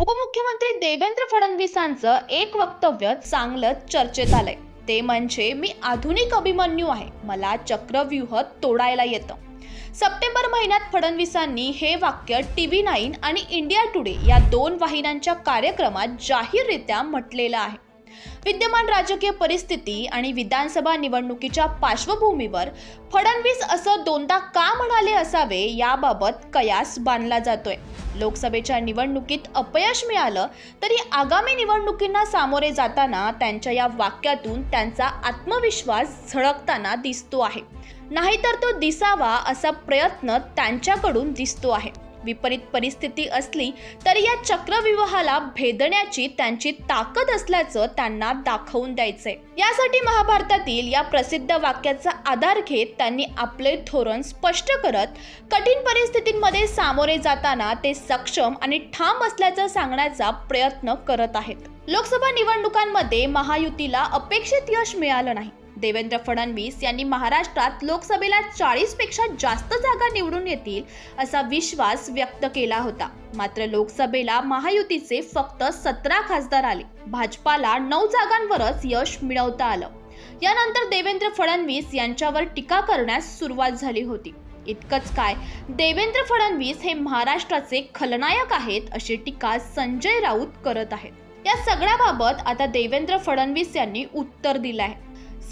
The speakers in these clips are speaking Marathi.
उपमुख्यमंत्री देवेंद्र फडणवीसांचं एक वक्तव्य चांगलंच चर्चेत आलंय. ते म्हणजे मी आधुनिक अभिमन्यू आहे. मला चक्रव्यूह तोडायला येतं. सप्टेंबर महिन्यात फडणवीसांनी हे वाक्य टी व्ही नाईन आणि इंडिया टुडे या दोन वाहिन्यांच्या कार्यक्रमात जाहीररित्या म्हटलेलं आहे. विद्यमान राजकीय परिस्थिती आणि विधानसभा निवडणुकीच्या पार्श्वभूमीवर फडणवीस असं दोनदा का म्हणाले असावे याबाबत कयास बांधला जातोय. लोकसभेच्या निवडणुकीत अपयश मिळालं तरी आगामी निवडणुकींना सामोरे जाताना त्यांच्या या वाक्यातून त्यांचा आत्मविश्वास झळकताना दिसतो आहे. नाहीतर तो दिसावा असा प्रयत्न त्यांच्याकडून दिसतो आहे. विपरीत परिस्थिती असली तरी या चक्रविवाहाला भेदण्याची त्यांची ताकद असल्याचं त्यांना दाखवून द्यायचंय. यासाठी महाभारतातील या प्रसिद्ध वाक्याचा आधार घेत त्यांनी आपले धोरण स्पष्ट करत कठीण परिस्थितींमध्ये सामोरे जाताना ते सक्षम आणि ठाम असल्याचं सांगण्याचा प्रयत्न करत आहेत. लोकसभा निवडणुकांमध्ये महायुतीला अपेक्षित यश मिळालं नाही. देवेंद्र फडणवीस यांनी महाराष्ट्रात लोकसभेला चाळीसपेक्षा जास्त जागा निवडून येतील असा विश्वास व्यक्त केला होता. मात्र लोकसभेला महायुतीचे फक्त सतरा खासदार आले. भाजपाला नऊ जागांवरच यश मिळवता आलं. यानंतर देवेंद्र फडणवीस यांच्यावर टीका करण्यास सुरुवात झाली होती. इतकंच काय देवेंद्र फडणवीस हे महाराष्ट्राचे खलनायक आहेत अशी टीका संजय राऊत करत आहेत. या सगळ्याबाबत आता देवेंद्र फडणवीस यांनी उत्तर दिलं आहे.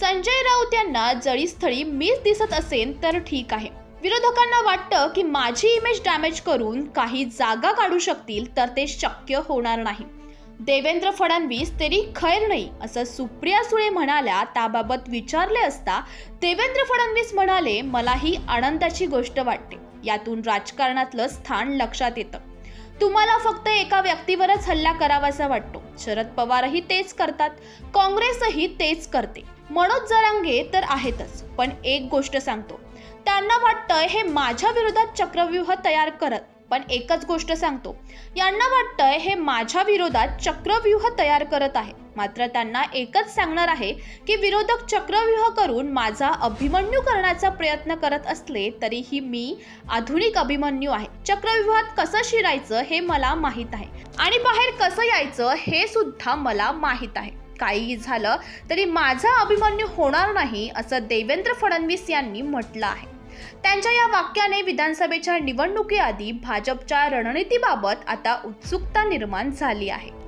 संजय राऊत यांना जळीस्थळी मीच दिसत असेल तर ठीक आहे. विरोधकांना वाटतं की माझी इमेज डॅमेज करून काही जागा काढू शकतील तर ते शक्य होणार नाही. देवेंद्र फडणवीस तरी खैर नाही असं सुप्रिया सुळे म्हणाल्या त्याबाबत विचारले असता देवेंद्र फडणवीस म्हणाले मला ही आनंदाची गोष्ट वाटते. यातून राजकारणातलं स्थान लक्षात येतं. तुम्हाला फक्त एका व्यक्तीवरच हल्ला करावासा वाटतो. शरद पवारही तेच करतात काँग्रेसही तेच करते. मनोज जरांगे तर आहेतच पण एक गोष्ट सांगतो. त्यांना वाटतंय हे माझ्या विरोधात चक्रव्यूह तयार करत पण एकच गोष्ट सांगतो. यांना वाटतंय हे माझ्या विरोधात चक्रव्यूह तयार करत आहे. मात्र त्यांना एकच सांगणार आहे की विरोधक चक्रव्यूह करून माझा अभिमन्यू करण्याचा प्रयत्न करत असले तरीही मी आधुनिक अभिमन्यू आहे. चक्रव्यूहात कसं शिरायचं हे मला माहीत आहे. आणि बाहेर कसं यायचं हे सुद्धा मला माहीत आहे. काही झालं तरी माझा अभिमन्यू होणार नाही असं देवेंद्र फडणवीस यांनी म्हटलं आहे. त्यांच्या या वाक्याने विधानसभेच्या निवडणुकीआधी भाजपच्या रणनीतीबाबत आता उत्सुकता निर्माण झाली आहे.